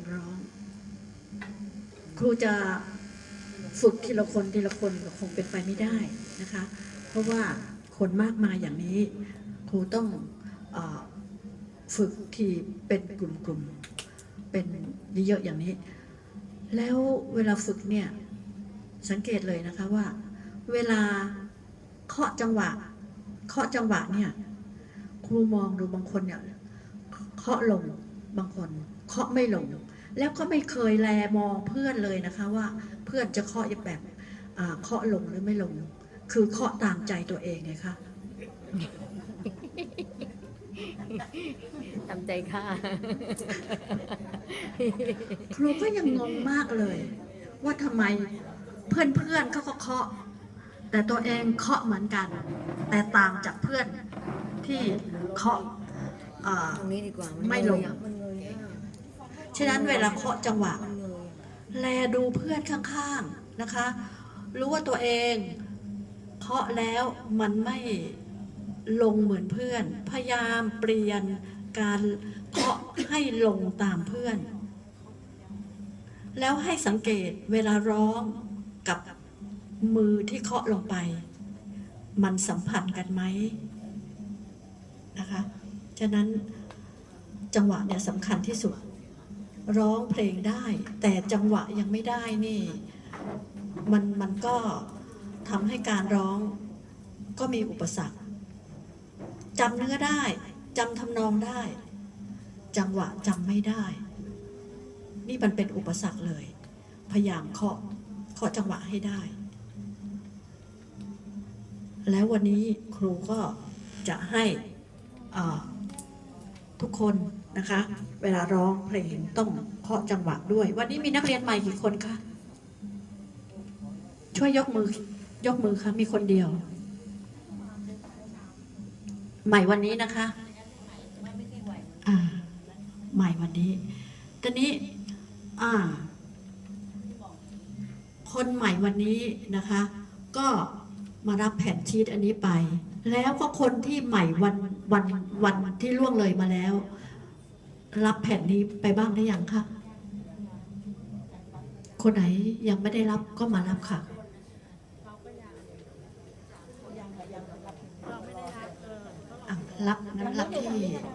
งร้อง ครูจะฝึกทีละคนทีละคนก็คงเป็นไปไม่ได้นะคะ เพราะว่าคนมากมายอย่างนี้ ครูต้องอฝึกที่เป็นกลุ่มๆเป็นเยอะๆอย่างนี้ แล้วเวลาฝึกเนี่ยสังเกตเลยนะคะว่า เวลาเคาะจังหวะเคาะจังหวะเนี่ยครูมองดูบางคนเนี่ยเคาะลงบางคน เคาะไม่ลง แล้วก็ไม่เคยแลมองเพื่อนเลยนะคะว่าเพื่อนจะเคาะแบบอ่าเคาะลงหรือไม่ลง คือเคาะตามใจตัวเองไงคะทำใจค่ะ ครูก็ยังงงมากเลย ว่าทำไมเพื่อนเพื่อนๆเขาก็เคาะ แต่ตัวเองเคาะเหมือนกัน แต่ต่างจากเพื่อนที่เคาะอ่าตรงนี้ดีกว่ามันไม่ลง ฉะนั้นเวลาเคาะจังหวะ แลดูเพื่อนข้างๆนะคะ รู้ว่าตัวเองเคาะแล้วมันไม่ลงเหมือนเพื่อน พยายามเปลี่ยนการเคาะให้ลงตามเพื่อน แล้วให้สังเกตเวลาร้องกับมือที่เคาะลงไป มันสัมพันธ์กันไหมนะคะ ฉะนั้นจังหวะเนี่ยสำคัญที่สุด ร้องเพลงได้ แต่จังหวะยังไม่ได้นี่ มันมันก็ทำให้การร้องก็มีอุปสรรคจำเนื้อได้จำทำนองได้ จังหวะจำไม่ได้ นี่มันเป็นอุปสรรคเลย พยายามเคาะเคาะจังหวะให้ได้ แล้ววันนี้ครูก็จะให้ทุกคน นะคะ เวลาร้องเพลงต้องเคาะจังหวะด้วย วันนี้มีนักเรียนใหม่กี่คนคะช่วยยกมือยกมือค่ะมีคนเดียว ใหม่วันนี้นะคะอ่าใหม่วันนี้ตอนนี้อ่า คนใหม่วันนี้นะคะ ก็มารับแผ่นชีตอันนี้ไป แล้วก็คนที่ใหม่วันวันวันที่ล่วงเลยมาแล้ว รับแผ่นนี้ไปบ้างได้ยังคะคนไหนยังไม่ได้รับก็มารับค่ะอะรับงั้นรับที่